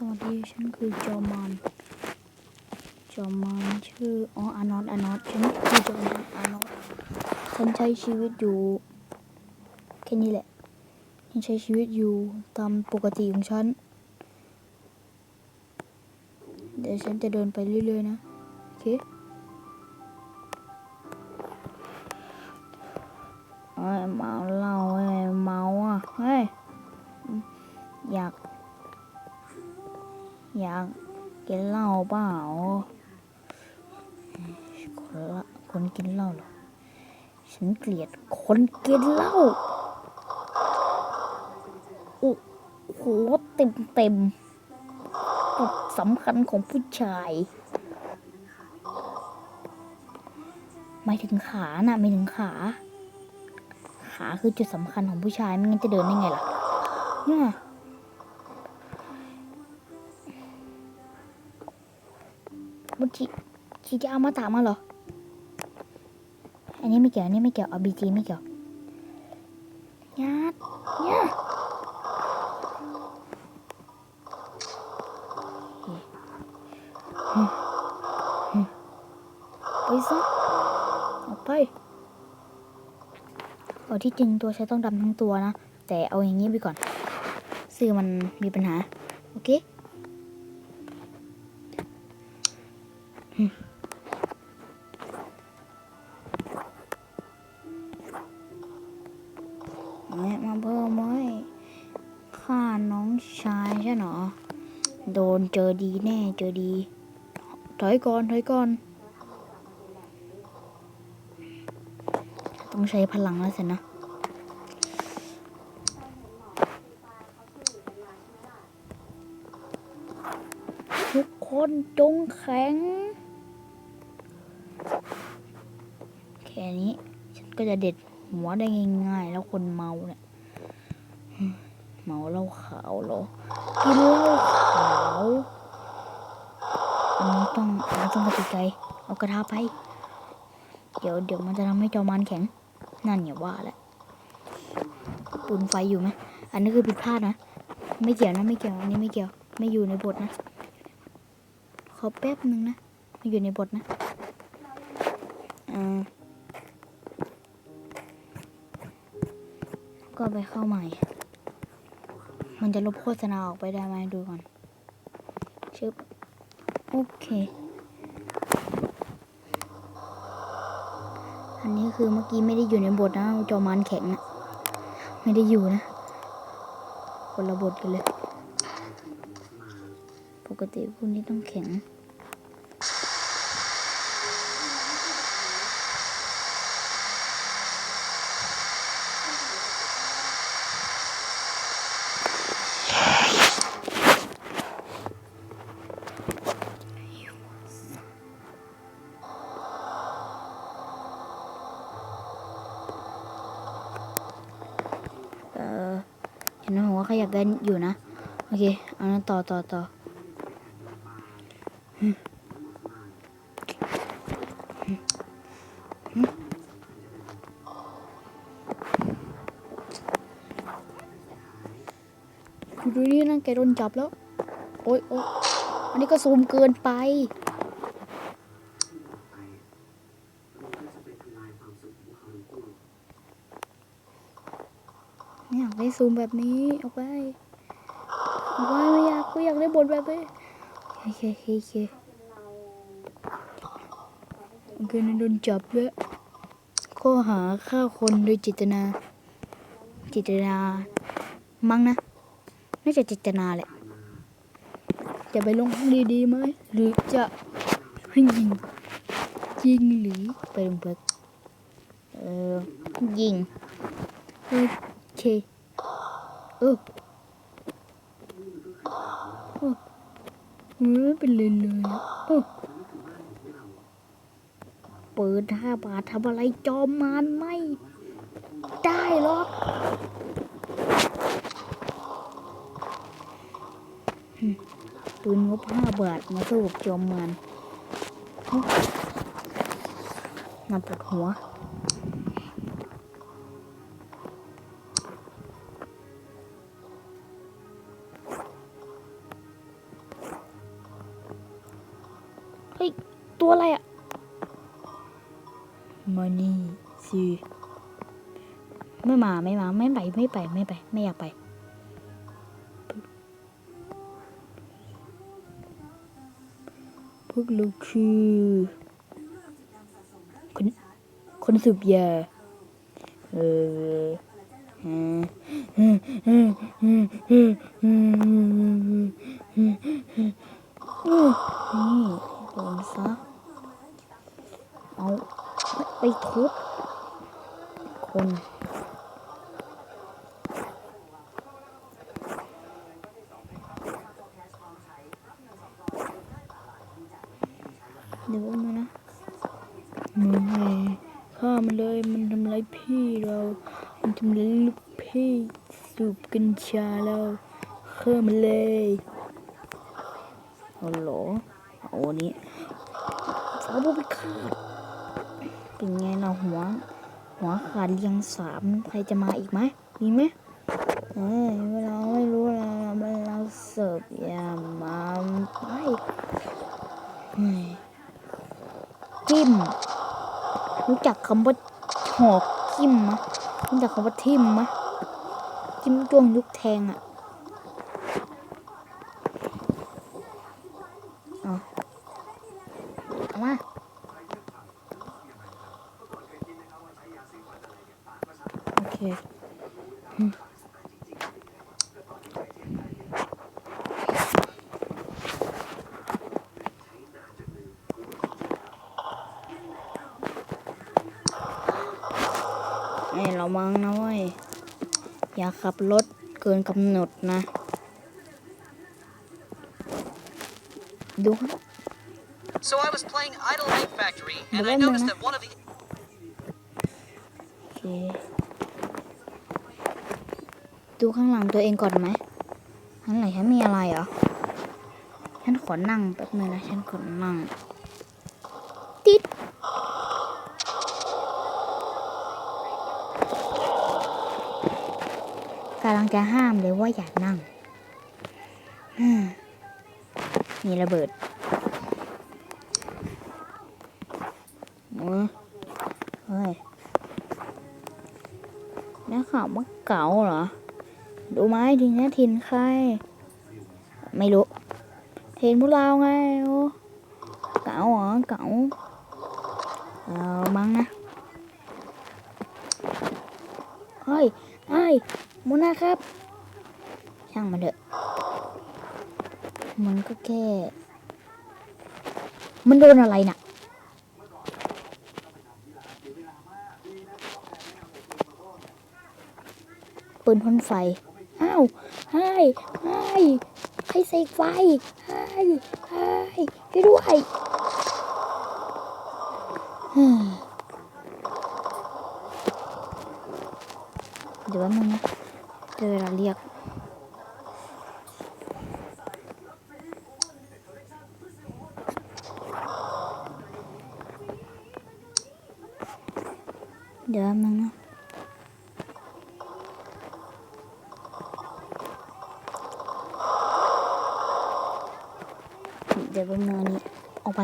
สวัสดีฉันคือจอมานจอมานชื่ออ๋ออานอตอานอตฉันคือจอมานอานอตฉันใช้ชีวิตอยู่แค่นี้แหละฉันใช้ชีวิตอยู่ตามปกติของฉัน เดี๋ยวฉันจะเดินไปเรื่อยๆนะ โอเคเอ้เมาเหล้าเฮ้เมาอะเฮ้ยอยาก อยากกินเหล้าเปล่าคนละคนกินเหล้าหรอ ฉันเกลียดคนกินเหล้าโอ้โหเต็มเต็มๆจุดสำคัญของผู้ชายหมายถึงขาน่ะหมายถึงขา ขาคือจุดสำคัญของผู้ชายไม่งั้นจะเดินได้ไงล่ะเนี่ย บุชีชีจะเอามาถามมาเหรอ อันนี้ไม่เกี่ยว อันนี้ไม่เกี่ยวเอาบีจีไม่เกี่ยวญาติญาติไปซะออกไปเอาที่จริงตัวฉันต้องดำทั้งตัวนะ แต่เอาอย่างนี้ไปก่อนสื่อมันมีปัญหา โอเค แม่มาเพิ่มไว้ฆ่าน้องชายใช่เหรอ โดนเจอดีแน่เจอดี ถอยก่อน ถอยก่อน ต้องใช้พลังแล้วสินะทุกคนจงแข็ง แค่นี้ ฉันก็จะเด็ด หัวได้ง่ายๆ แล้วคนเมาเนี่ย เมาเหล้าขาวเหรอกินเหล้าขาวอันนี้ต้องอันนี้ต้องกระติกไกเอากระทะไป เดี๋ยวเดี๋ยวมันจะทำให้จอมันแข็ง นั่นอย่าว่าแหละปืนไฟอยู่ไหมอันนี้คือผิดพลาดนะ ไม่เกี่ยวนะไม่เกี่ยวอันนี้ไม่เกี่ยว ไม่อยู่ในบทนะ ขอแป๊บหนึ่งนะไม่อยู่ในบทนะอ่า ก็ไปเข้าใหม่ มันจะลบโฆษณาออกไปได้ไหมดูก่อน ชึบ โอเค อันนี้คือเมื่อกี้ไม่ได้อยู่ในบทนะจอมันแข็งนะไม่ได้อยู่นะ คนละบทกันเลย ปกติพวกนี้ต้องแข็ง นไหมผมว่าขยับได้อยู่นะ โอเค เอานั้นต่อต่อต่อดูนี่นแกโดนจับแล้ว โอ๊ยโอ๊ยอันนี้ก็ซูมเกินไป ไม่อยากได้ซูมแบบนี้เอาไปเอาไปไม่อยากกูอยากได้บทแบบนี้โอเคโอเคโอเคโอเคนั่นโดนจับแล้วข้อหาฆ่าคนโดยเจตนาเจตนา มั้งนะน่าจะเจตนาแหละ จะไปลงห้องดีๆไหมหรือจะให้ยิงยิงหรือไปลงเบิกเออยิงโอ เคเออเออไม่เป็นเลยเลยเออเปิดห้าบาททำอะไรจอมมานไม่ ได้หรอกปืนงบห้าบาทมาสู้กับจอมมานน่าปวดหัว ตัวอะไรอะมานี่สิไม่มาไม่มาไม่ไปไม่ไปไม่ไป ไม่อยากไปพวกเราคือคนคนสูบยาเออฮะนี่โดนซะ เอาไปทุบคนเดี๋ยวมานะมึงไงฆ่ามันเลยมันทำร้ายพี่เรา มันทำร้ายลูกพี่สูบกัญชาเราฆ่ามันเลยเอาเหรอเอาอันนี้สาวไปขา เป็นไงเราหัว หัวขาดเรียงสามใครจะมาอีกไหมมีไหมเอ้ยเราไม่รู้เราเราเราเสิร์ฟยามาไปเฮ้มรู้จักคำว่าหอกทิมมะรู้จักคำว่าทิมมะทิมจ้วงยุกแทงอะเอาเอามาโอ เคอืมเอ้ยเรามังนะเว้ย อย่าขับรถเกินกำหนดนะ ดูครับ So I was playing Idle Egg Factory, and I Wala noticed na. that one of the โอเค ดูข้างหลังตัวเองก่อนไหมข้างหลังฉันมีอะไรเหรอ ฉันขอนั่งแป๊บนึงนะ ฉันขอนั่ง ติดกำลังจะห้ามเลยว่าอย่านั่ง มีระเบิดโอ้ยเฮ้ยนักข่าวว่าเก๋าเหรอ ดูไหมทีนี้ทินใคร ไม่รู้เห็นพวกเราไงโอ้เก๋าเหรอเก๋าเออมั้งนะเฮ้ยเฮ้ยมูนาครับ ช่างมันเถอะมันก็แค่ มันโดนอะไรน่ะปืนพ่นไฟ อ้าวไฮ้ไฮ้ใครเสกไฟไฮ้ไฮ้ช่วยด้วยเฮ้ยเดี๋ยวแป๊บนึงนะเดี๋ยวเวลาเรียกเดี๋ยวแป๊บนึงนะ ดี๋ยวเป็นเนื้อนี้ออกไป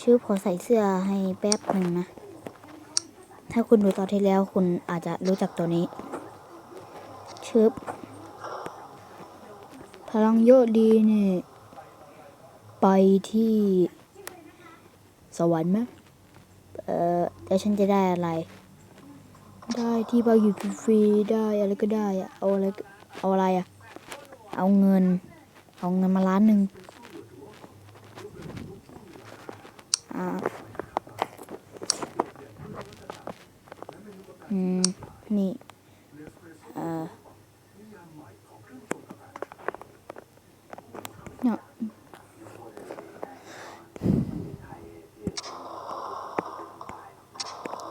ชื่อขอใส่เสื้อให้แป๊บหนึ่งนะ ถ้าคุณดูตอนที่แล้วคุณอาจจะรู้จักตัวนี้ ชึบ พลังเยอะดีนี่ ไปที่สวรรค์ไหมเออแล้วฉันจะได้อะไร ได้ที่พักอยู่ฟรีได้อะไรก็ได้อะเอาอะไรเอาอะไรอะเอาเงิน เอาเงินมาล้านหนึ่งอ่าอืมนี่เอ่อเนี่ย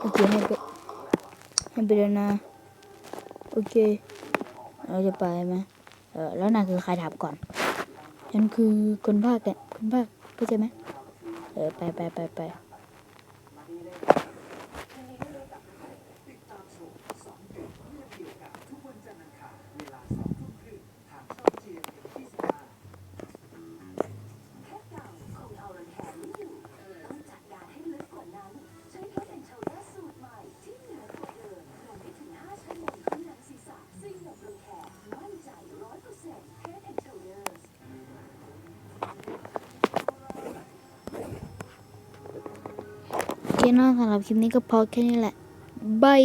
โอเคให้ ไปให้ไปเลยนะ โอเค เราจะไปไหมเออแล้วนายคือใครถามก่อนฉันคือคนภาคแกคนภาคเข้าใจไหมเออไปไปไปไป นะสำหรับคลิปนี้ก็พอแค่นี้แหละบาย